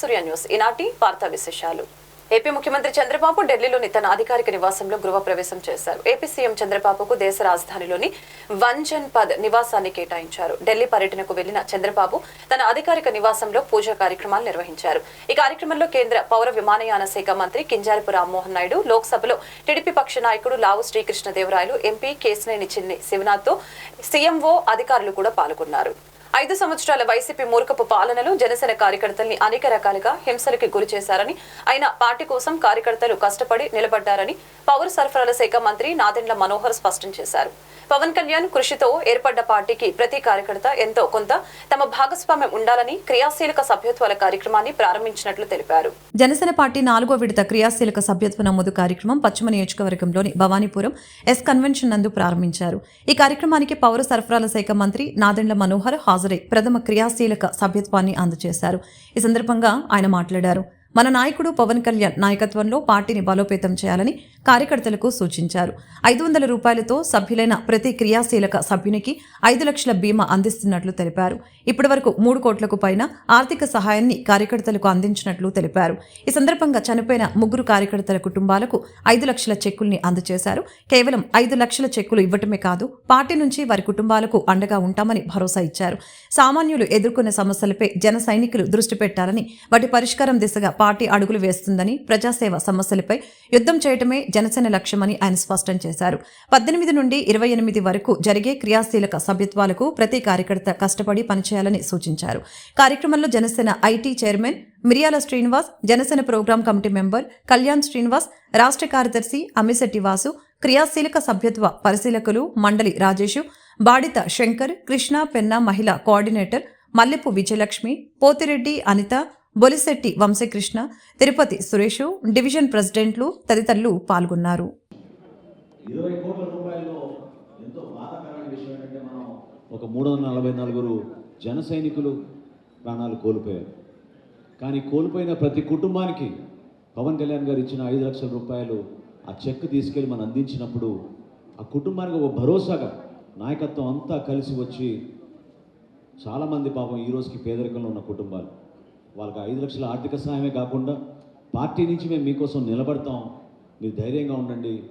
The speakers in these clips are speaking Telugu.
సూర్య న్యూస్. ఈనాటి వార్తా విశేషాలు. ఏపీ ముఖ్యమంత్రి చంద్రబాబు ఢిల్లీలోని తన అధికారిక నివాసంలో గృహప్రవేశం చేశారు. ఏపీ సీఎం చంద్రబాబుకు దేశ రాజధానిలోని వంజన్ పద్ నివాసాన్ని కేటాయించారు. ఢిల్లీ పర్యటనకు వెళ్ళిన చంద్రబాబు తన అధికారిక నివాసంలో పూజా కార్యక్రమాలు నిర్వహించారు. ఈ కార్యక్రమంలో కేంద్ర పౌర విమానయాన శాఖ మంత్రి కింజారపు రామ్మోహన్ నాయుడు లోక్సభలో టీడీపీ పక్ష నాయకుడు లావు శ్రీకృష్ణదేవరాయలు ఎంపీ కేసినేని చిన్ని శివనాథ్తో సీఎంఓ అధికారులు కూడా పాల్గొన్నారు. ఐదు సంవత్సరాల వైసీపీ మూర్ఖపు పాలనలో జనసేన కార్యకర్తల్ని అనేక రకాలుగా హింసలకి గురి చేశారని ఆయన పార్టీ కోసం కార్యకర్తలు కష్టపడి నిలబడ్డారని పౌర సరఫరాల శాఖ మంత్రి నాదెండ్ల మనోహర్ స్పష్టం చేశారు. పవన్ కళ్యాణ్ కృషితో ఏర్పడ్డ పార్టీకి ప్రతి కార్యకర్త ఎంతో కొంత తమ భాగస్వామ్యం ఉండాలని క్రియాశీలక సభ్యత్వాల కార్యక్రమాన్ని ప్రారంభించినట్లు తెలిపారు. జనసేన పార్టీ నాలుగో విడత క్రియాశీలక సభ్యత్వ నమోదు కార్యక్రమం పశ్చిమ నియోజకవర్గంలోని భవానీపురం ఎస్ కన్వెన్షన్ నందు ప్రారంభించారు. ఈ కార్యక్రమానికి పౌర సరఫరాల శాఖ మంత్రి నాదెండ్ల మనోహర్ హాజరై ప్రథమ క్రియాశీలక సభ్యత్వాన్ని అందజేశారు. ఈ సందర్భంగా ఆయన మాట్లాడారు. మన నాయకుడు పవన్ కళ్యాణ్ నాయకత్వంలో పార్టీని బలోపేతం చేయాలని కార్యకర్తలకు సూచించారు. ఐదు వందల రూపాయలతో సభ్యులైన ప్రతి క్రియాశీలక సభ్యునికి ఐదు లక్షల బీమా అందిస్తున్నట్లు తెలిపారు. ఇప్పటివరకు మూడు కోట్లకు పైన ఆర్థిక సహాయాన్ని కార్యకర్తలకు అందించినట్లు తెలిపారు. ఈ సందర్భంగా చనిపోయిన ముగ్గురు కార్యకర్తల కుటుంబాలకు ఐదు లక్షల చెక్కుల్ని అందజేశారు. కేవలం ఐదు లక్షల చెక్కులు ఇవ్వటమే కాదు పార్టీ నుంచి వారి కుటుంబాలకు అండగా ఉంటామని భరోసా ఇచ్చారు. సామాన్యులు ఎదుర్కొనే సమస్యలపై జన సైనికులు దృష్టి పెట్టాలని వాటి పరిష్కారం దిశగా పార్టీ అడుగులు వేస్తుందని ప్రజాసేవ సమస్యలపై యుద్ధం చేయటమే జనసేన లక్ష్యమని ఆయన స్పష్టం చేశారు. పద్దెనిమిది నుండి ఇరవై ఎనిమిది వరకు జరిగే క్రియాశీలక సభ్యత్వాలకు ప్రతి కార్యకర్త కష్టపడి పనిచేయాలని సూచించారు. కార్యక్రమంలో Janasena IT chairman Miriyala Srinivas Janasena program committee member Kalyan Srinivas రాష్ట్ర కార్యదర్శి అమ్మిశెట్టి వాసు క్రియాశీలక సభ్యత్వ పరిశీలకులు మండలి రాజేషు బాడిత శంకర్ కృష్ణ పెన్న మహిళా కోఆర్డినేటర్ మల్లెపు విజయలక్ష్మి పోతిరెడ్డి అనిత బొలిశెట్టి వంశకృష్ణ తిరుపతి సురేష్ డివిజన్ ప్రెసిడెంట్లు తదితరులు పాల్గొన్నారు. ఇరవై కోట్ల రూపాయల్లో ఎంతో బాధాకరమైన విషయం ఏంటంటే మనం ఒక మూడు వందల నలభై నలుగురు జన సైనికులు ప్రాణాలు కోల్పోయారు. కానీ కోల్పోయిన ప్రతి కుటుంబానికి పవన్ కళ్యాణ్ గారు ఇచ్చిన ఐదు లక్షల రూపాయలు ఆ చెక్ తీసుకెళ్ళి మనం అందించినప్పుడు ఆ కుటుంబానికి ఒక భరోసాగా నాయకత్వం అంతా కలిసి వచ్చి చాలామంది పాపం ఈ రోజుకి పేదరికంలో ఉన్న కుటుంబాలు. వాళ్ళకి ఐదు లక్షల ఆర్థిక సహాయమే కాకుండా పార్టీ నుంచి మేము మీకోసం నిలబడతాం. మీరు ధైర్యంగా ఉండండి.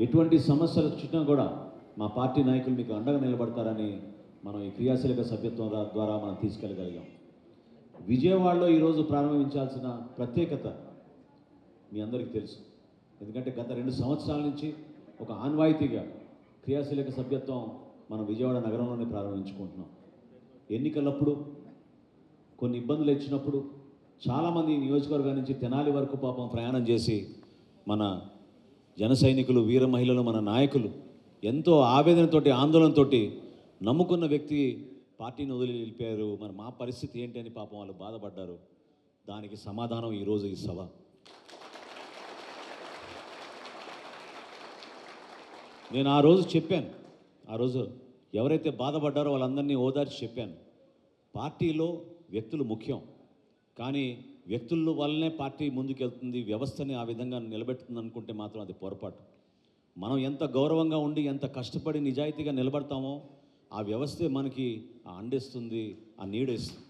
ఎటువంటి సమస్యలు వచ్చినా కూడా మా పార్టీ నాయకులు మీకు అండగా నిలబడతారని మనం ఈ క్రియాశీలక సభ్యత్వం ద్వారా మనం తీసుకెళ్ళగలిగాం. విజయవాడలో ఈరోజు ప్రారంభించాల్సిన ప్రత్యేకత మీ అందరికీ తెలుసు. ఎందుకంటే గత రెండు సంవత్సరాల నుంచి ఒక ఆన్వాయితీగా క్రియాశీలక సభ్యత్వం మనం విజయవాడ నగరంలోనే ప్రారంభించుకుంటున్నాం. ఎన్నికలప్పుడు కొన్ని ఇబ్బందులు ఇచ్చినప్పుడు చాలామంది నియోజకవర్గం నుంచి తెనాలి వరకు పాపం ప్రయాణం చేసి మన జన సైనికులు వీర మహిళలు మన నాయకులు ఎంతో ఆవేదనతోటి ఆందోళనతోటి నమ్ముకున్న వ్యక్తి పార్టీని వదిలి వెళ్ళిపోయారు. మరి మా పరిస్థితి ఏంటి అని పాపం వాళ్ళు బాధపడ్డారు. దానికి సమాధానం ఈరోజు ఈ సభ. నేను ఆ రోజు చెప్పాను. ఆ రోజు ఎవరైతే బాధపడ్డారో వాళ్ళందరినీ ఓదార్చి చెప్పాను. పార్టీలో వ్యక్తులు ముఖ్యం. కానీ వ్యక్తుల వల్లనే పార్టీ ముందుకెళ్తుంది వ్యవస్థని ఆ విధంగా నిలబెడుతుంది అనుకుంటే మాత్రం అది పొరపాటు. మనం ఎంత గౌరవంగా ఉండి ఎంత కష్టపడి నిజాయితీగా నిలబడతామో ఆ వ్యవస్థే మనకి ఆ అండిస్తుంది ఆ నీడేస్తుంది.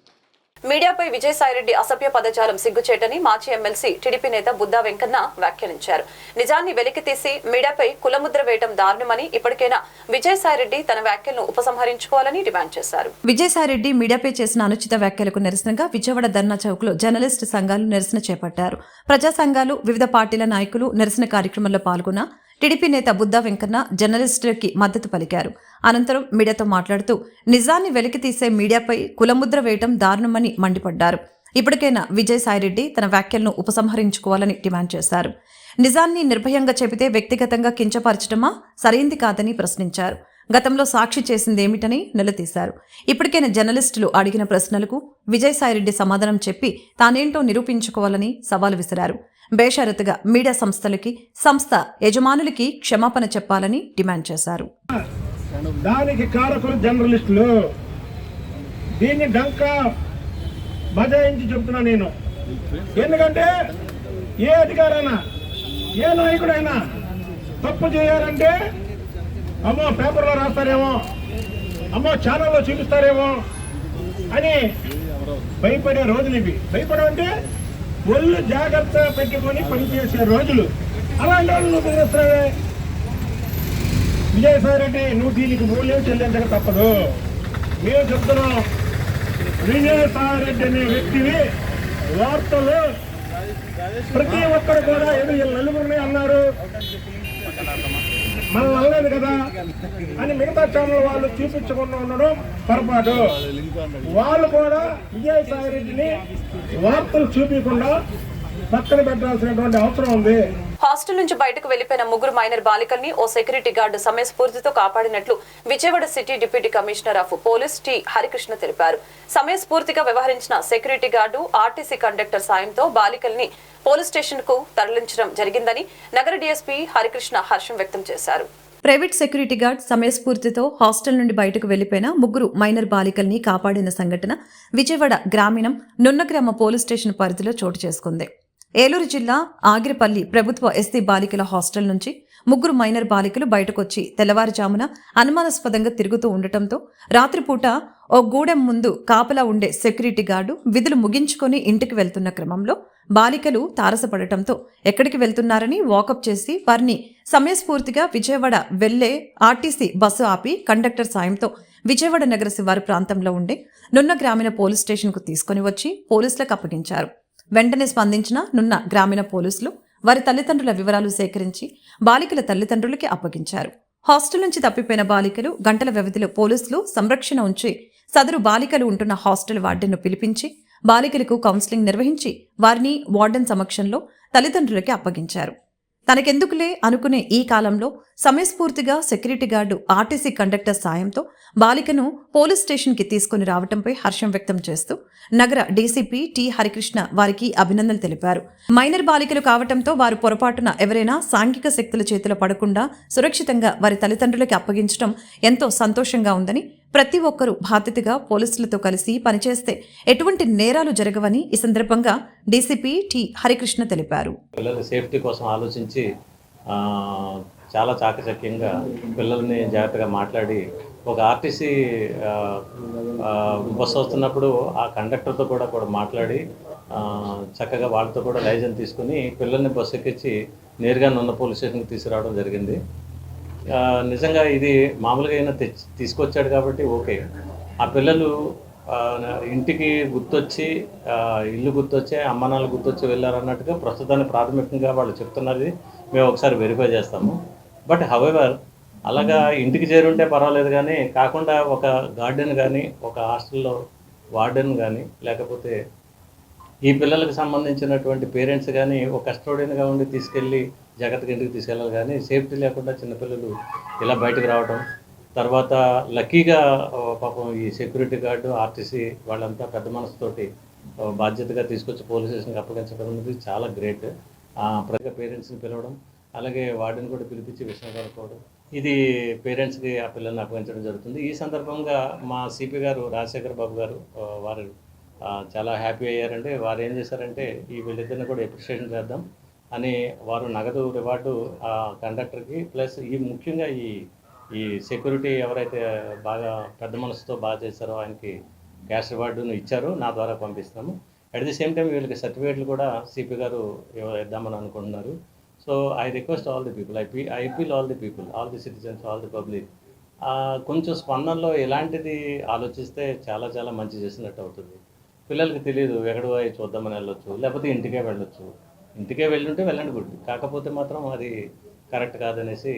మీడియాపై విజయసాయిరెడ్డి అసభ్య పదజాలం సిగ్గుచేటని మాజీ ఎమ్మెల్సీ టీడీపీ నేత బుద్దా వెంకన్న వ్యాఖ్యానించారు. నిజాన్ని వెలికితీసి మీడియాపై కులముద్ర వేయడం దారుణమని ఇప్పటికైనా విజయసాయిరెడ్డి తన వ్యాఖ్యలను ఉపసంహరించుకోవాలని డిమాండ్ చేశారు. విజయసాయిరెడ్డి మీడియాపై చేసిన అనుచిత వ్యాఖ్యలకు నిరసనగా విజయవాడ ధర్నా చౌక్లో జర్నలిస్టు సంఘాలు నిరసన చేపట్టారు. ప్రజా సంఘాలు వివిధ పార్టీల నాయకులు నిరసన కార్యక్రమంలో పాల్గొన్న టీడీపీ నేత బుద్దా వెంకన్న జర్నలిస్టులకి మద్దతు పలికారు. అనంతరం మీడియాతో మాట్లాడుతూ నిజాన్ని వెలికితీసే మీడియాపై కులముద్ర వేయటం దారుణమని మండిపడ్డారు. ఇప్పటికైనా విజయసాయిరెడ్డి తన వ్యాఖ్యలను ఉపసంహరించుకోవాలని డిమాండ్ చేశారు. నిజాన్ని నిర్భయంగా చెబితే వ్యక్తిగతంగా కించపరచడమా సరైంది కాదని ప్రశ్నించారు. గతంలో సాక్షి చేసిందేమిటని నిలదీశారు. ఇప్పటికైనా జర్నలిస్టులు అడిగిన ప్రశ్నలకు విజయసాయిరెడ్డి సమాధానం చెప్పి తానేంటో నిరూపించుకోవాలని సవాలు విసిరారు. బేషరతుగా మీడియా సంస్థలకి సంస్థ యజమానులకి క్షమాపణ చెప్పాలని డిమాండ్ చేశారు. దానికి కారకులు జర్నలిస్టులు. దీన్ని డంకా బజాయించి చెప్తున్నా నేను. ఎందుకంటే ఏ అధికారైనా ఏ నాయకుడైనా తప్పు చేయాలంటే అమ్మో పేపర్లో రాస్తారేమో అమ్మో ఛానల్లో చూపిస్తారేమో అని భయపడే రోజులు ఇవి. భయపడమంటే ఒళ్ళు జాగ్రత్త పెట్టుకొని పనిచేసే రోజులు. అలాంటి వాళ్ళు నువ్వు విజయసాయి రెడ్డి నువ్వు దీనికి మూల్యం చెల్లించక తప్పదు. మేము చెప్తున్నాం విజయసాయి రెడ్డి అనే వ్యక్తివి వార్తలు ప్రతి ఒక్కరు కూడా ఏదో నలుగురిని అన్నారు. మనం అనలేదు కదా అని మిగతా ఛానల్ వాళ్ళు చూపించకుండా ఉండడం పొరపాటు. వాళ్ళు కూడా విజయసాయి రెడ్డిని వార్తలు చూపించకుండా పక్కన పెట్టాల్సినటువంటి అవసరం ఉంది. హాస్టల్ నుంచి బయటకు వెళ్ళిపోయిన ముగ్గురు మైనర్ బాలికల్ని ఓ సెక్యూరిటీ గార్డు సమయస్ఫూర్తితో కాపాడినట్లు Vijayawada city deputy commissioner of police T Harikrishna తెలిపారు. సమయస్ఫూర్తిగా వ్యవహరించిన సెక్యూరిటీ గార్డు ఆర్టీసీ కండక్టర్ సాయంతో బాలికల్ని పోలీస్ స్టేషన్కు తరలించడం జరిగిందని నగర డీఎస్పీ హరికృష్ణ హర్షం వ్యక్తం చేశారు. ప్రైవేట్ సెక్యూరిటీ గార్డ్ సమయస్ఫూర్తితో హాస్టల్ నుండి బయటకు వెళ్ళిపోయిన ముగ్గురు మైనర్ బాలికల్ని కాపాడిన సంఘటన విజయవాడ గ్రామీణం నున్నగ్రామ పోలీస్ స్టేషన్ పరిధిలో చోటు చేసుకుంది. ఏలూరు జిల్లా ఆగిరిపల్లి ప్రభుత్వ ఎస్సీ బాలికల హాస్టల్ నుంచి ముగ్గురు మైనర్ బాలికలు బయటకొచ్చి తెల్లవారుజామున అనుమానాస్పదంగా తిరుగుతూ ఉండటంతో రాత్రిపూట ఓ గూడెం ముందు కాపలా ఉండే సెక్యూరిటీ గార్డు విధులు ముగించుకొని ఇంటికి వెళ్తున్న క్రమంలో బాలికలు తారసపడటంతో ఎక్కడికి వెళ్తున్నారని వాకప్ చేసి వారిని సమయస్ఫూర్తిగా విజయవాడ వెళ్ళే ఆర్టీసీ బస్సు ఆపి కండక్టర్ సాయంతో విజయవాడ నగర శివారు ప్రాంతంలో ఉండే నున్న గ్రామీణ పోలీస్ స్టేషన్కు తీసుకొని వచ్చి పోలీసులకు అప్పగించారు. వెంటనే స్పందించిన నున్న గ్రామీణ పోలీసులు వారి తల్లిదండ్రుల వివరాలు సేకరించి బాలికల తల్లిదండ్రులకి అప్పగించారు. హాస్టల్ నుంచి తప్పిపోయిన బాలికలు గంటల వ్యవధిలో పోలీసులు సంరక్షణ ఉంచి సదరు బాలికలు ఉంటున్న హాస్టల్ వార్డెన్ను పిలిపించి బాలికలకు కౌన్సిలింగ్ నిర్వహించి వారిని వార్డెన్ సమక్షంలో తల్లిదండ్రులకి అప్పగించారు. తనకెందుకులే అనుకునే ఈ కాలంలో సమయస్ఫూర్తిగా సెక్యూరిటీ గార్డు ఆర్టీసీ కండక్టర్ సాయంతో బాలికను పోలీస్ స్టేషన్కి తీసుకుని రావడంపై హర్షం వ్యక్తం చేస్తూ నగర డీసీపీ టి హరికృష్ణ వారికి అభినందనలు తెలిపారు. మైనర్ బాలికలు కావటంతో వారు పొరపాటున ఎవరైనా సాంఘిక శక్తుల చేతిలో పడకుండా సురక్షితంగా వారి తల్లిదండ్రులకి అప్పగించడం ఎంతో సంతోషంగా ఉందని ప్రతి ఒక్కరూ బాధ్యతగా పోలీసులతో కలిసి పనిచేస్తే ఎటువంటి నేరాలు జరగవని ఈ సందర్భంగా డీసీపీ టి హరికృష్ణ తెలిపారు. పిల్లల సేఫ్టీ కోసం ఆలోచించి చాలా చాకచక్యంగా పిల్లల్ని జాగ్రత్తగా మాట్లాడి ఒక ఆర్టీసీ ఆ, బస్సు వస్తున్నప్పుడు ఆ కండక్టర్తో కూడా కూడా మాట్లాడి ఆ, చక్కగా వాళ్ళతో కూడా లైజన్ తీసుకుని పిల్లల్ని బస్సు ఎక్కించి నేరుగా నున్న పోలీస్ స్టేషన్కి తీసుకురావడం జరిగింది. ఆ, నిజంగా ఇది మామూలుగా అయినా తెచ్చి తీసుకొచ్చాడు కాబట్టి ఓకే. ఆ పిల్లలు ఇంటికి గుర్తొచ్చి ఇల్లు గుర్తొచ్చి అమ్మ నాన్న గుర్తొచ్చి వెళ్ళారన్నట్టుగా ప్రస్తుతానికి ప్రాథమికంగా వాళ్ళు చెప్తున్నది మేము ఒకసారి వెరిఫై చేస్తాము. బట్ హవెవర్ అలాగా ఇంటికి చేరుంటే పర్వాలేదు కానీ కాకుండా ఒక గార్డెన్ కానీ ఒక హాస్టల్లో వార్డెన్ కానీ లేకపోతే ఈ పిల్లలకు సంబంధించినటువంటి పేరెంట్స్ కానీ ఒక కస్టోడియన్గా ఉండి తీసుకెళ్ళి జాగ్రత్తగా ఇంటికి తీసుకెళ్ళాలి కానీ సేఫ్టీ లేకుండా చిన్నపిల్లలు ఇలా బయటకు రావడం తర్వాత లక్కీగా పాపం ఈ సెక్యూరిటీ గార్డు ఆర్టీసీ వాళ్ళంతా పెద్ద మనసుతోటి బాధ్యతగా తీసుకొచ్చి పోలీస్ స్టేషన్కి అప్పగించడం అనేది చాలా గ్రేట్ ప్రతి పేరెంట్స్ని పిలవడం అలాగే వార్డుని కూడా పిలిపించి విషయం కనుక్కోవడం ఇది పేరెంట్స్కి ఆ పిల్లల్ని అప్పగించడం జరుగుతుంది. ఈ సందర్భంగా మా సిపి గారు రాజశేఖర్ బాబు గారు వారు చాలా హ్యాపీ అయ్యారంటే వారు ఏం చేశారంటే ఈ వీళ్ళిద్దరిని కూడా ఎప్రిషియేషన్ చేద్దాం అని వారు నగదు రివార్డు ఆ కండక్టర్కి ప్లస్ ఈ ముఖ్యంగా ఈ ఈ సెక్యూరిటీ ఎవరైతే బాగా పెద్ద మనసుతో బాగా చేశారో ఆయనకి క్యాష్ రివార్డును ఇచ్చారు నా ద్వారా పంపిస్తాము. అట్ ది సేమ్ టైం వీళ్ళకి సర్టిఫికేట్లు కూడా సిపి గారు ఇద్దామని అనుకుంటున్నారు. So I request all the people appeal appeal all the people all the citizens all the public కొంచెం స్పందనలో ఇలాంటిది ఆలోచిస్తే చాలా చాలా మంచి చేసినట్టు అవుతుంది. పిల్లలకి తెలియదు ఎక్కడ పోయి చూద్దామని వెళ్ళొచ్చు లేకపోతే ఇంటికే వెళ్ళొచ్చు. ఇంటికే వెళ్ళుంటే వెళ్ళండి గుడ్ కాకపోతే మాత్రం అది కరెక్ట్ కాదనేసి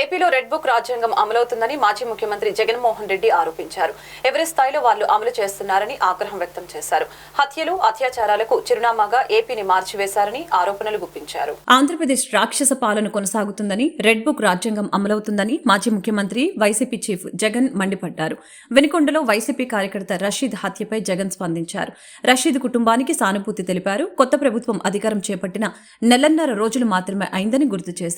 ఏపీలో రెడ్ బుక్ రాజ్యాంగం అమలవుతుందని మాజీ ముఖ్యమంత్రి జగన్మోహన్ రెడ్డి ఆరోపించారు. ఎవరి స్థాయిలో వాళ్ళు అమలు చేస్తున్నారని ఆగ్రహం వ్యక్తం చేశారు. హత్యలు అత్యాచారాలకు చిరునామాగా ఏపీని మార్చివేశారని ఆరోపణలు గుప్పించారు. ఆంధ్రప్రదేశ్ రాక్షస పాలన కొనసాగుతుందని రెడ్ బుక్ రాజ్యాంగం అమలవుతుందని మాజీ ముఖ్యమంత్రి వైసీపీ చీఫ్ జగన్ మండిపడ్డారు. వెనుకొండలో వైసీపీ కార్యకర్త రషీద్ హత్యపై జగన్ స్పందించారు. రషీద్ కుటుంబానికి సానుభూతి తెలిపారు. కొత్త ప్రభుత్వం అధికారం చేపట్టిన నెలన్నర రోజులు మాత్రమే అయిందని గుర్తు చేశారు.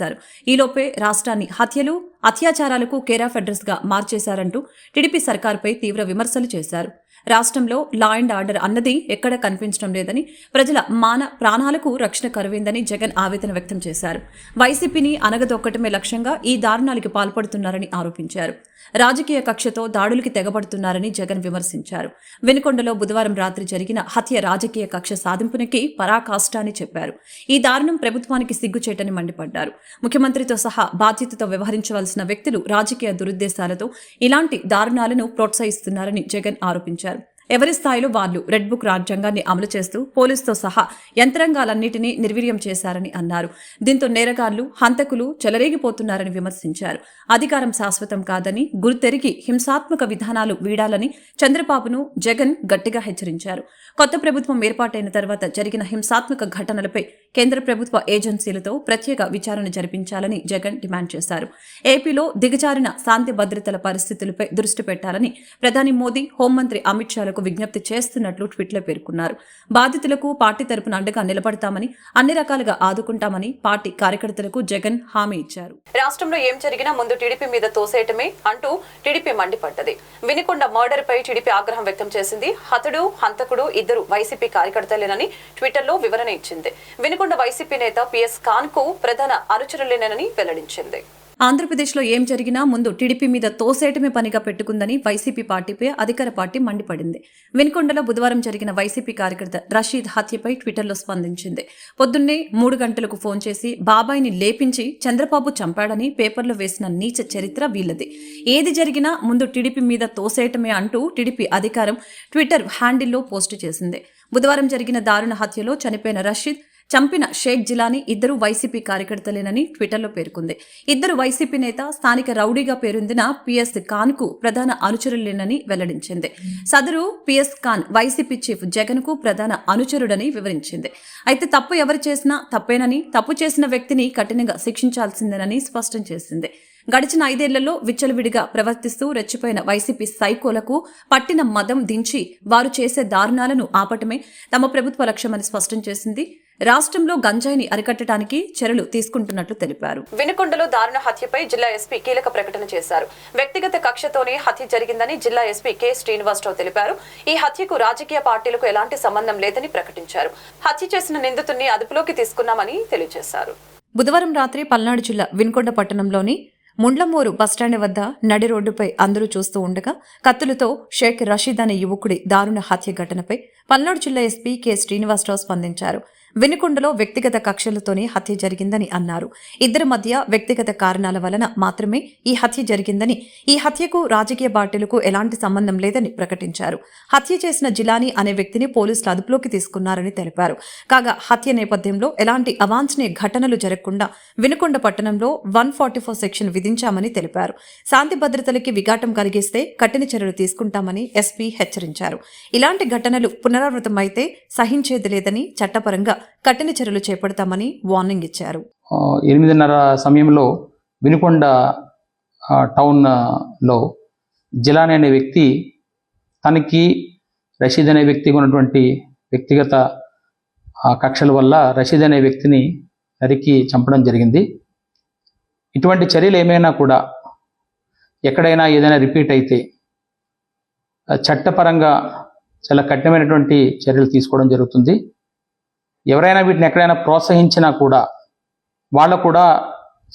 ఈలోపే రాష్ట్రాన్ని హత్యలు అత్యాచారాలకు కేరాఫ్ అడ్రస్గా మార్చేశారంటూ టీడీపీ సర్కార్పై తీవ్ర విమర్శలు చేశారు. రాష్ట్రంలో లా అండ్ ఆర్డర్ అన్నది ఎక్కడ కనిపించడం లేదని ప్రజల మాన ప్రాణాలకు రక్షణ కరువైందని జగన్ ఆవేదన వ్యక్తం చేశారు. వైసీపీని అనగదొక్కటమే లక్ష్యంగా ఈ దారుణాలకి పాల్పడుతున్నారని ఆరోపించారు. రాజకీయ కక్షతో దాడులకి తెగబడుతున్నారని జగన్ విమర్శించారు. వెనుకొండలో బుధవారం రాత్రి జరిగిన హత్య రాజకీయ కక్ష సాధింపునికి పరాకాష్ట అని చెప్పారు. ఈ దారుణం ప్రభుత్వానికి సిగ్గుచేటని మండిపడ్డారు. ముఖ్యమంత్రితో సహా బాధ్యతతో వ్యవహరించవలసిన వ్యక్తులు రాజకీయ దురుద్దేశాలతో ఇలాంటి దారుణాలను ప్రోత్సహిస్తున్నారని జగన్ ఆరోపించారు. ఎవరి స్థాయిలో వాళ్ళు రెడ్ బుక్ రాజ్యాంగాన్ని అమలు చేస్తూ పోలీసుతో సహా యంత్రాంగాలన్నింటినీ నిర్వీర్యం చేశారని అన్నారు. దీంతో నేరగాళ్ళు హంతకులు చెలరేగిపోతున్నారని విమర్శించారు. అధికారం శాశ్వతం కాదని గురితెరిగి హింసాత్మక విధానాలు వీడాలని చంద్రబాబును జగన్ గట్టిగా హెచ్చరించారు. కొత్త ప్రభుత్వం ఏర్పాటైన తర్వాత జరిగిన హింసాత్మక ఘటనలపై కేంద్ర ప్రభుత్వ ఏజెన్సీలతో ప్రత్యేక విచారణ జరిపించాలని జగన్ డిమాండ్ చేశారు. ఏపీలో దిగజారిన శాంతి భద్రతల పరిస్థితులపై దృష్టి పెట్టాలని ప్రధాని మోదీ హోంమంత్రి అమిత్ షాలకు విజ్ఞప్తి చేస్తున్నట్లు ట్వీట్లో పేర్కొన్నారు. బాధితులకు పార్టీ తరపున అండగా నిలబడతామని అన్ని రకాలుగా ఆదుకుంటామని పార్టీ కార్యకర్తలకు జగన్ హామీ ఇచ్చారు. రాష్ట్రంలో ఏం జరిగినా ముందు టీడీపీ మీద తోసేయటమే అంటూ టీడీపీ మండిపడ్డది. వినికొండ మర్డర్ పై టీడీపీ ఆగ్రహం వ్యక్తం చేసింది. హతుడు హంతకుడు ఇద్దరు వైసీపీ కార్యకర్తలేనని ట్విట్టర్లో వివరణ ఇచ్చింది. వినికొండ వైసీపీ నేత పిఎస్ ఖాన్కు ప్రధాన అనుచరులేనని వెల్లడించింది. ఆంధ్రప్రదేశ్లో ఏం జరిగినా ముందు టీడీపీ మీద తోసేయటమే పనిగా పెట్టుకుందని వైసీపీ పార్టీపై అధికార పార్టీ మండిపడింది. వెనుకొండలో బుధవారం జరిగిన వైసీపీ కార్యకర్త రషీద్ హత్యపై ట్విట్టర్లో స్పందించింది. పొద్దున్నే మూడు గంటలకు ఫోన్ చేసి బాబాయిని లేపించి చంద్రబాబు చంపాడని పేపర్లో వేసిన నీచ చరిత్ర వీళ్ళది. ఏది జరిగినా ముందు టీడీపీ మీద తోసేయటమే అంటూ టీడీపీ అధికారం ట్విట్టర్ హ్యాండిల్లో పోస్టు చేసింది. బుధవారం జరిగిన దారుణ హత్యలో చనిపోయిన రషీద్ చంపిన షేక్ జిలానీ ఇద్దరు వైసీపీ కార్యకర్తలేనని ట్విట్టర్లో పేర్కొంది. ఇద్దరు వైసీపీ నేత స్థానిక రౌడీగా పేరొందిన పిఎస్ ఖాన్కు ప్రధాన అనుచరులేనని వెల్లడించింది. సదరు పిఎస్ ఖాన్ వైసీపీ చీఫ్ జగన్కు ప్రధాన అనుచరుడని వివరించింది. అయితే తప్పు ఎవరు చేసినా తప్పేనని తప్పు చేసిన వ్యక్తిని కఠినంగా శిక్షించాల్సిందేనని స్పష్టం చేసింది. గడిచిన ఐదేళ్ళలో విచ్చలవిడిగా ప్రవర్తిస్తూ రెచ్చిపోయిన వైసీపీ సైకోలకు పట్టిన మదం దించి వారు చేసే దారుణాలను ఆపటమే తమ ప్రభుత్వ లక్ష్యమని స్పష్టం చేసింది. రాష్ట్రంలో గంజాయిని అరికట్టడానికి చర్యలు తీసుకుంటున్నట్లు తెలిపారు. వినుకొండలో దారుణ హత్యపై జిల్లా ఎస్పీ కీలక ప్రకటన చేశారు. వ్యక్తిగత కక్షతోనే హత్య జరిగిందని జిల్లా ఎస్పీ కె. శ్రీనివాసరావు తెలిపారు. ఈ హత్యకు రాజకీయ పార్టీలకు ఎలాంటి సంబంధం లేదని ప్రకటించారు. హత్య చేసిన నిందితుడిని అదుపులోకి తీసుకున్నామని తెలియజేశారు. బుధవారం రాత్రి పల్నాడు జిల్లా వినుకొండ పట్టణంలోని ముండ్లమూరు బస్టాండ్ వద్ద నడి రోడ్డుపై అందరూ చూస్తూ ఉండగా కత్తులతో షేక్ రషీద్ అనే యువకుడి దారుణ హత్య ఘటనపై పల్నాడు జిల్లా ఎస్పీ కె. శ్రీనివాసరావు స్పందించారు. వినుకొండలో వ్యక్తిగత కక్షలతోనే హత్య జరిగిందని అన్నారు. ఇద్దరి మధ్య వ్యక్తిగత కారణాల వలన మాత్రమే ఈ హత్య జరిగిందని ఈ హత్యకు రాజకీయ పార్టీలకు ఎలాంటి సంబంధం లేదని ప్రకటించారు. హత్య చేసిన జిలానీ అనే వ్యక్తిని పోలీసులు అదుపులోకి తీసుకున్నారని తెలిపారు. కాగా హత్య నేపథ్యంలో ఎలాంటి అవాంఛనీయ ఘటనలు జరగకుండా వినుకొండ పట్టణంలో వన్ ఫార్టీ ఫోర్ సెక్షన్ విధించామని తెలిపారు. శాంతి భద్రతలకి విఘాటం కలిగిస్తే కఠిన చర్యలు తీసుకుంటామని ఎస్పీ హెచ్చరించారు. ఇలాంటి ఘటనలు పునరావృతమైతే సహించేది లేదని చట్టపరంగా కఠిన చర్యలు చేపడతామని వార్నింగ్ ఇచ్చారు. ఎనిమిదిన్నర సమయంలో వినుకొండ టౌన్లో జిలాని అనే వ్యక్తి తనకి రషీద్ అనే వ్యక్తికి ఉన్నటువంటి వ్యక్తిగత కక్షల వల్ల రషీద్ అనే వ్యక్తిని నరికి చంపడం జరిగింది. ఇటువంటి చర్యలు ఏమైనా కూడా ఎక్కడైనా ఏదైనా రిపీట్ అయితే చట్టపరంగా చాలా కఠినమైనటువంటి చర్యలు తీసుకోవడం జరుగుతుంది. ఎవరైనా వీటిని ఎక్కడైనా ప్రోత్సహించినా కూడా వాళ్ళు కూడా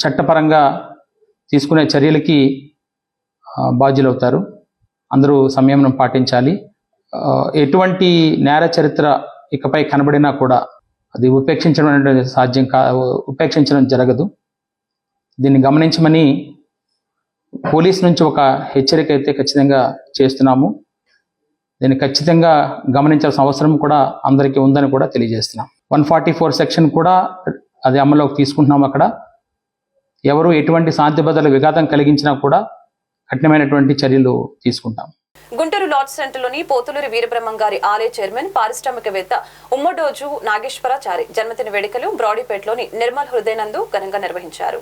చట్టపరంగా తీసుకునే చర్యలకి బాధ్యులవుతారు. అందరూ సంయమనం పాటించాలి. ఎటువంటి నేర చరిత్ర ఇకపై కనబడినా కూడా అది ఉపేక్షించడం అనేది సాధ్యం కా ఉపేక్షించడం జరగదు. దీన్ని గమనించమని పోలీస్ నుంచి ఒక హెచ్చరిక అయితే ఖచ్చితంగా చేస్తున్నాము. దీన్ని ఖచ్చితంగా గమనించాల్సిన అవసరం కూడా అందరికీ ఉందని కూడా తెలియజేస్తున్నాం. వన్ ఫార్టీ ఫోర్ సెక్షన్ కూడా అది అమలులోకి తీసుకుంటున్నాం అక్కడ. ఎవరు ఎటువంటి శాంతి భద్రతలకు విఘాతం కలిగించినా కూడా కఠినమైనటువంటి చర్యలు తీసుకుంటాం. గుంటూరు లార్డ్ సెంటర్లోని పోతులూరి వీరబ్రహ్మం గారి ఆలయ చైర్మన్ పారిశ్రామికవేత్త ఉమ్మడోజు నాగేశ్వరాచారి జన్మదిన వేడుకలు బ్రాడీపేటలోని నిర్మల్ హృదయనందు ఘనంగా నిర్వహించారు.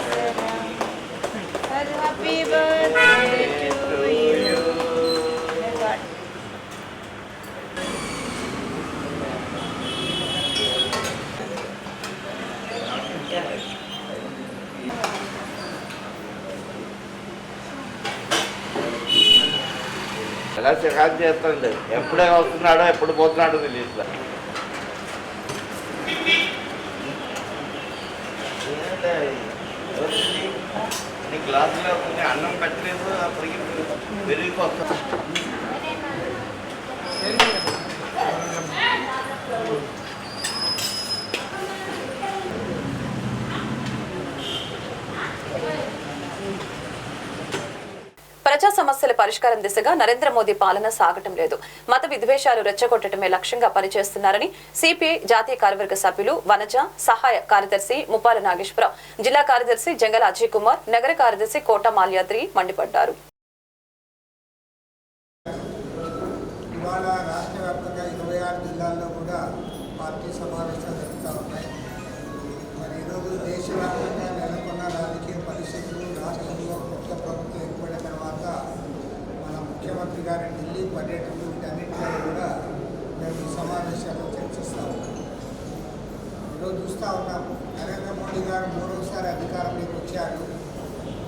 అలా చికాకు చేస్తుంది ఎప్పుడే వస్తున్నాడో ఎప్పుడు పోతున్నాడో తెలియదు నీ గ్లాసులో అన్నం పెట్టలేదు అప్పటికి పెరిగిపోతుంది వస్తుంది ప్రజా సమస్యల పరిష్కారం దిశగా నరేంద్ర మోదీ పాలన సాగటం లేదు. మత విద్వేషాలు రెచ్చగొట్టడమే లక్ష్యంగా పనిచేస్తున్నారని సిపిఐ జాతీయ కార్యవర్గ సభ్యులు వనజ సహాయ కార్యదర్శి ముప్పాల నాగేశ్వరరావు జిల్లా కార్యదర్శి జంగల అజయ్ కుమార్ నగర కార్యదర్శి కోట మాల్యాద్రి మండిపడ్డారు. ఢిల్లీ పర్యటనలు కూడా మేము ఈ సమావేశాల్లో చర్చిస్తూ ఈరోజు చూస్తూ ఉన్నాము నరేంద్ర మోడీ గారు మూడవసారి అధికారంలోకి వచ్చారు.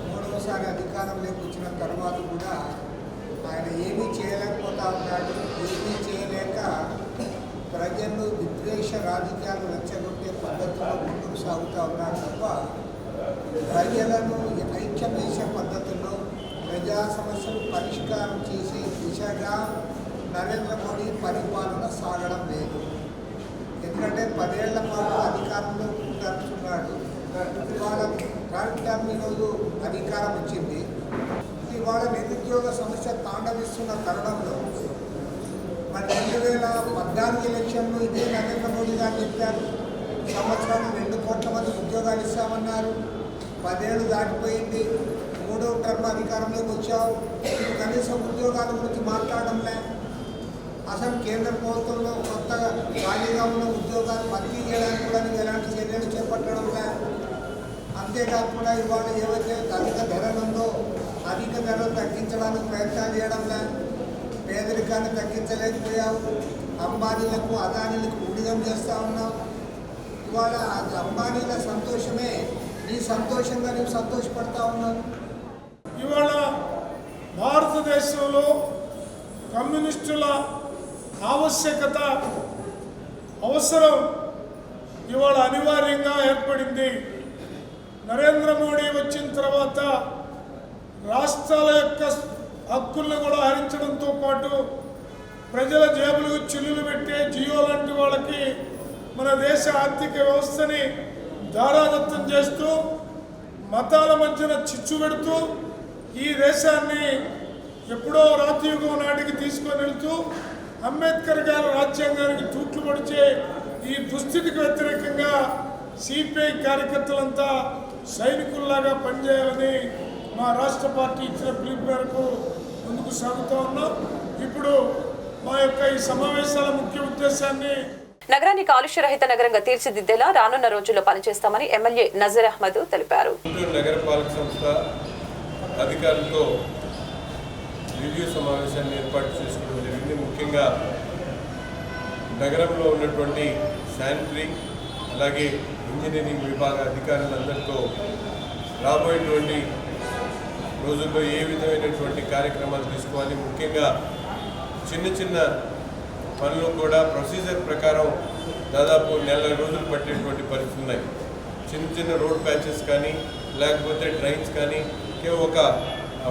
మూడవసారి అధికారంలోకి వచ్చిన తర్వాత కూడా ఆయన ఏమీ చేయలేకపోతా ఉన్నాడు. ఏమీ చేయలేక ప్రజలు విద్వేష రాజకీయాలు రెచ్చగొట్టే పద్ధతిలో ముందుకు సాగుతూ ఉన్నారు తప్ప ప్రజలను ఐక్యమేసే చేసే పద్ధతుల్లో ప్రజా సమస్యలు పరిష్కారం చేసి దిశగా నరేంద్ర మోడీ పరిపాలన సాగడం లేదు. ఎందుకంటే పదేళ్ళ పాటు అధికారంలో ఉంటున్నాడు ఇవాళ థర్డ్ ఈరోజు అధికారం వచ్చింది. ఇవాళ నిరుద్యోగ సమస్య తాండవిస్తున్న తరుణంలో మరి రెండు వేల పద్నాలుగు ఎలక్షన్లో ఇదే నరేంద్ర మోడీ గారు చెప్పారు. సంవత్సరం రెండు కోట్ల మంది ఉద్యోగాలు ఇస్తామన్నారు. పదేళ్ళు దాటిపోయింది. మూడవ టర్మ్ అధికారంలోకి వచ్చావు. కనీసం ఉద్యోగాల గురించి మాట్లాడడంలే అసలు కేంద్ర ప్రభుత్వంలో కొత్తగా ఖాళీగా ఉన్న ఉద్యోగాలు భర్తీ చేయడానికి కూడా నువ్వు ఎలాంటి చర్యలు చేపట్టడంలే అంతేకాకుండా ఇవాళ ఏవైతే అధిక ధరలుందో అధిక ధరలు తగ్గించడానికి ప్రయత్నాలు చేయడంలే పేదరికాన్ని తగ్గించలేకపోయావు. అంబానీలకు అదానీలకు ఊడిగం చేస్తూ ఉన్నావు. ఇవాళ అది అంబానీల సంతోషమే. నీ సంతోషంగా నువ్వు సంతోషపడతా ఉన్నావు. ఇవాళ భారతదేశంలో కమ్యూనిస్టుల ఆవశ్యకత అవసరం ఇవాళ అనివార్యంగా ఏర్పడింది. నరేంద్ర మోడీ వచ్చిన తర్వాత రాష్ట్రాల యొక్క హక్కులను కూడా హరించడంతో పాటు ప్రజల జేబులకు చిల్లులు పెట్టే జియో లాంటి వాళ్ళకి మన దేశ ఆర్థిక వ్యవస్థని దారాదత్తం చేస్తూ మతాల మధ్యన చిచ్చు పెడుతూ ఈ దేశాన్ని ఎప్పుడో రాతయుగం నాటికి తీసుకొని వెళ్తూ అంబేద్కర్ గారి రాజ్యాంగానికి తూట్లు పడిచే ఈ దుస్థితికి వ్యతిరేకంగా సిపిఐ కార్యకర్తలంతా సైనికుల్లాగా పనిచేయాలని మా రాష్ట్ర పార్టీ ఇచ్చిన పిలుపు మేరకు ముందుకు సాగుతూ ఉన్నాం. ఇప్పుడు మా యొక్క ఈ సమావేశాల ముఖ్య ఉద్దేశాన్ని నగరాన్ని కాలుష్య రహిత నగరంగా తీర్చిదిద్దేలా రానున్న రోజుల్లో పనిచేస్తామని ఎమ్మెల్యే నజర్ అహ్మద్ తెలిపారు. గుంటూరు నగరపాలక సంస్థ అధికారులతో రివ్యూ సమావేశాన్ని ఏర్పాటు చేసుకోవడం జరిగింది. ముఖ్యంగా నగరంలో ఉన్నటువంటి శానిటరీ అలాగే ఇంజనీరింగ్ విభాగ అధికారులందరితో రాబోయేటువంటి రోజుల్లో ఏ విధమైనటువంటి కార్యక్రమాలు తీసుకోవాలి ముఖ్యంగా చిన్న చిన్న పనులు కూడా ప్రొసీజర్ ప్రకారం దాదాపు నెల రోజులు పట్టేటువంటి పరిస్థితులు ఉన్నాయి. చిన్న చిన్న రోడ్ ప్యాచెస్ కానీ లేకపోతే ట్రైన్స్ కానీ కేవలం ఒక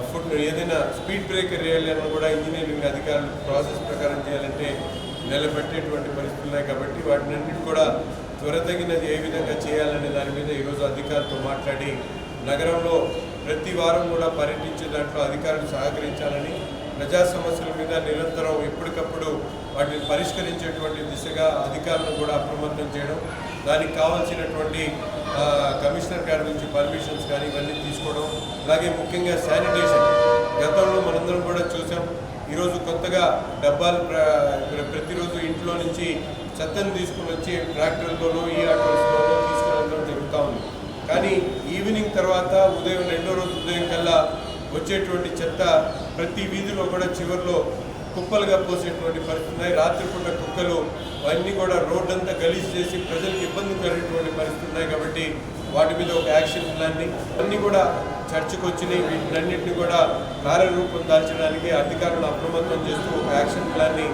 ఫుడ్ ఏదైనా స్పీడ్ బ్రేకర్ వేయాలన్నా కూడా ఇంజనీరింగ్ అధికారులు ప్రాసెస్ ప్రకారం చేయాలంటే నిలబెట్టేటువంటి పరిస్థితులు ఉన్నాయి కాబట్టి వాటినన్నిటి కూడా త్వరతగినది ఏ విధంగా చేయాలనే దాని మీద ఈరోజు అధికారులతో మాట్లాడి నగరంలో ప్రతి వారం కూడా పర్యటించే దాంట్లో అధికారులు సహకరించాలని ప్రజా సమస్యల మీద నిరంతరం ఎప్పటికప్పుడు వాటిని పరిష్కరించేటువంటి దిశగా అధికారులను కూడా అప్రమత్తం చేయడం దానికి కావాల్సినటువంటి కమిషనర్ గారి నుంచి పర్మిషన్స్ కానీ ఇవన్నీ తీసుకోవడం అలాగే ముఖ్యంగా శానిటేషన్. గతంలో మనందరం కూడా చూసాం ఈరోజు కొత్తగా డబ్బాలు ప్రతిరోజు ఇంట్లో నుంచి చెత్తను తీసుకుని వచ్చి ట్రాక్టర్లతోనో ఈ ఆటోస్లోనో తీసుకుని జరుగుతూ ఉంది. కానీ ఈవినింగ్ తర్వాత ఉదయం రెండో రోజు ఉదయం కల్లా వచ్చేటువంటి చెత్త ప్రతి వీధిలో కూడా చివరిలో కుప్పలుగా పోసేటువంటి పరిస్థితి ఉన్నాయి. రాత్రిపూట కుక్కలు అవన్నీ కూడా రోడ్డంతా గలీజ్ చేసి ప్రజలకు ఇబ్బంది కలిగినటువంటి పరిస్థితి ఉన్నాయి కాబట్టి వాటి మీద ఒక యాక్షన్ ప్లాన్ని అన్నీ కూడా చర్చకు వచ్చినాయి. వీటినన్నింటినీ కూడా కార్యరూపం దాల్చడానికి అధికారులను అప్రమత్తం చేస్తూ ఒక యాక్షన్ ప్లాన్ని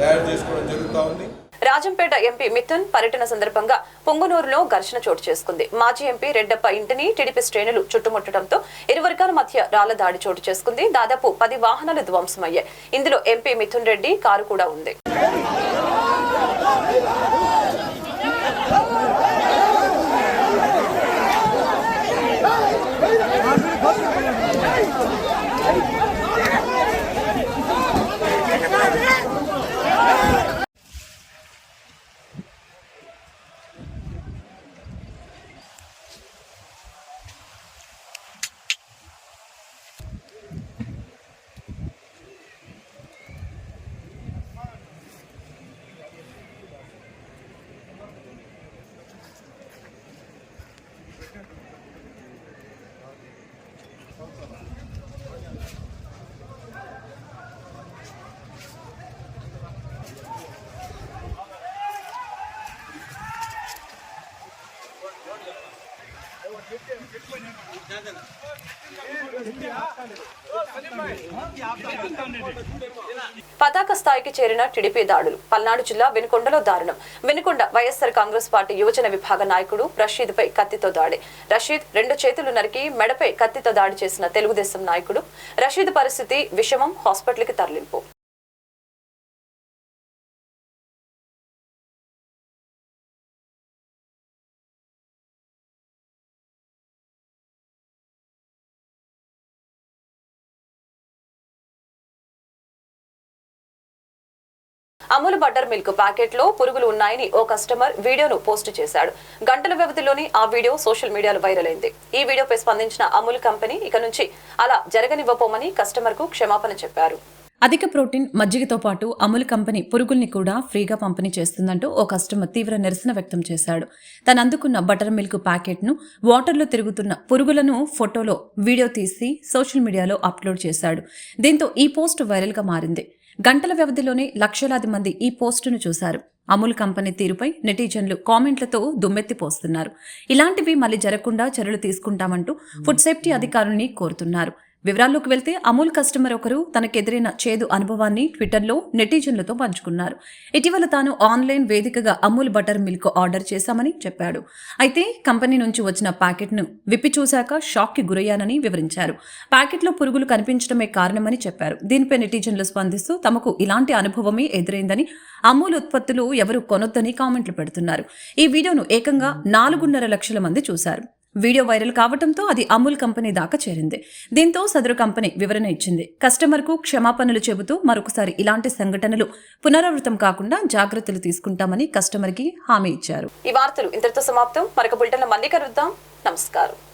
తయారు చేసుకోవడం జరుగుతూ ఉంది. రాజంపేట ఎంపీ మిథున్ పర్యటన సందర్భంగా పొంగునూరులో ఘర్షణ చోటు చేసుకుంది. మాజీ ఎంపీ రెడ్డప్ప ఇంటిని టీడీపీ శ్రేణులు చుట్టుముట్టడంతో ఇరు వర్గాల మధ్య రాళ్ళ దాడి చోటు చేసుకుంది. దాదాపు పది వాహనాలు ధ్వంసమయ్యాయి. ఇందులో ఎంపీ మిథున్ రెడ్డి కారు కూడా ఉంది. పతాక స్థాయికి చేరిన టీడీపీ దాడులు. పల్నాడు జిల్లా వెనుకొండలో దారుణం. వెనుకొండ వైఎస్ఆర్ కాంగ్రెస్ పార్టీ యువజన విభాగ నాయకుడు రషీద్ పై కత్తితో దాడి. రషీద్ రెండు చేతులు నరికి మెడపై కత్తితో దాడి చేసిన తెలుగుదేశం నాయకుడు. రషీద్ పరిస్థితి విషమం హాస్పిటల్కి తరలింపు. అమూల్ బటర్ మిల్క్ ప్యాకెట్లో పురుగులు ఉన్నాయని ఓ కస్టమర్ వీడియోను పోస్ట్ చేశాడు. గంటల వ్యవధిలోని ఆ వీడియో సోషల్ మీడియాలో వైరల్ అయింది. ఈ వీడియోపై స్పందించిన అమూల్ కంపెనీ ఇక నుంచి అలా జరగనివ్వపోమని కస్టమర్కు క్షమాపణ చెప్పారు. అధిక ప్రోటీన్ మజ్జిగతో పాటు అమూల్ కంపెనీ పురుగుల్ని కూడా ఫ్రీగా పంపిణీ చేస్తుందంటూ ఓ కస్టమర్ తీవ్ర నిరసన వ్యక్తం చేశాడు. తను అందుకున్న బటర్ మిల్క్ ప్యాకెట్ను వాటర్లో తిరుగుతున్న పురుగులను ఫోటోలో వీడియో తీసి సోషల్ మీడియాలో అప్లోడ్ చేశాడు. దీంతో ఈ పోస్ట్ వైరల్గా మారింది. గంటల వ్యవధిలోనే లక్షలాది మంది ఈ పోస్టును చూశారు. అమూల్ కంపెనీ తీరుపై నెటిజన్లు కామెంట్లతో దుమ్మెత్తిపోస్తున్నారు ఇలాంటివి మళ్ళీ జరగకుండా చర్యలు తీసుకుంటామంటూ ఫుడ్ సేఫ్టీ అధికారుల్ని కోరుతున్నారు. వివరాల్లోకి వెళ్తే అమూల్ కస్టమర్ ఒకరు తనకెదిరిన చేదు అనుభవాన్ని ట్విట్టర్లో నెటిజన్లతో పంచుకున్నారు. ఇటీవల తాను ఆన్లైన్ వేదికగా అమూల్ బటర్ మిల్క్ ఆర్డర్ చేశామని చెప్పాడు. అయితే కంపెనీ నుంచి వచ్చిన ప్యాకెట్ను విప్పి చూశాక షాక్కి గురయ్యానని వివరించారు. ప్యాకెట్లో పురుగులు కనిపించడమే కారణమని చెప్పారు. దీనిపై నెటిజన్లు స్పందిస్తూ తమకు ఇలాంటి అనుభవమే ఎదురైందని అమూల్ ఉత్పత్తులు ఎవరు కొనొద్దని కామెంట్లు పెడుతున్నారు. ఈ వీడియోను ఏకంగా నాలుగున్నర లక్షల మంది చూశారు. వీడియో వైరల్ కావడంతో అది అమూల్ కంపెనీ దాకా చేరింది. దీంతో సదరు కంపెనీ వివరణ ఇచ్చింది. కస్టమర్కు క్షమాపణలు చెబుతూ మరొకసారి ఇలాంటి సంఘటనలు పునరావృతం కాకుండా జాగ్రత్తలు తీసుకుంటామని కస్టమర్కి హామీ ఇచ్చారు. ఈ వార్తలు ఇంతటితో సమాప్తం. మరొక బులెటిన్ మళ్ళీ కలుద్దాం. నమస్కారం.